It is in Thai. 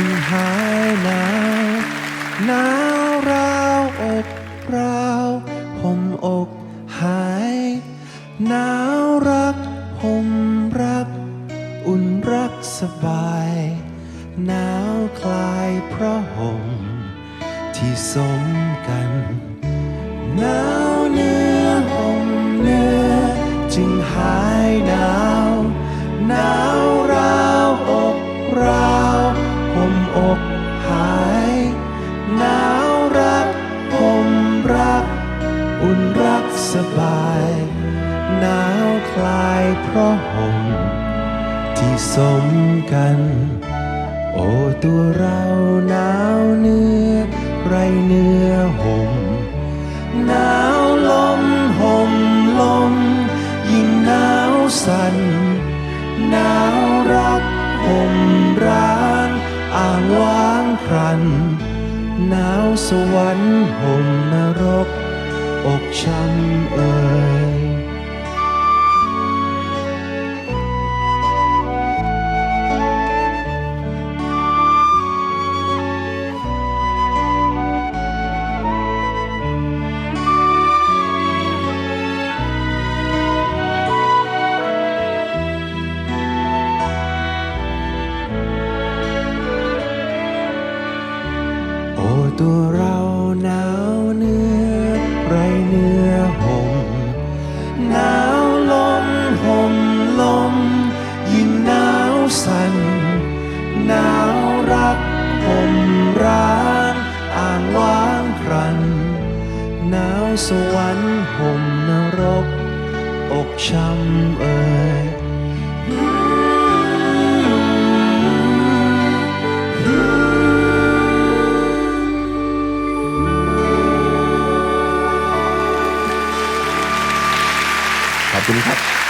จึงหายหนาวหนาวราวอกราวห่มอกหายหนาวรักห่มรัก อุ่นรักสบายหนาวคลายเพราะห่มที่สมกันหนาวเนื้อห่มเนื้อจึงหาย สบาย หนาวคลายเพราะห่มที่สมกัน โอ้ตัวเราหนาวเนื้อ ไรเนื้อห่มหนาวลมห่มลม ยิ่งหนาวสั่นหนาวรักห่มร้างอ่างว้างครันหนาวสวรรค์ห่มนรก อกช้ำเอ่ยตัวเราหนาวเนื้อ ไรเนื้อห่มหนาวลมห่มลม ยิ่งหนาวสั่นหนาวรักห่มร้างอ่างว้างครันหนาวสวรรค์ห่มนรก อกช้ำเอ่ย ขอบคุณครับ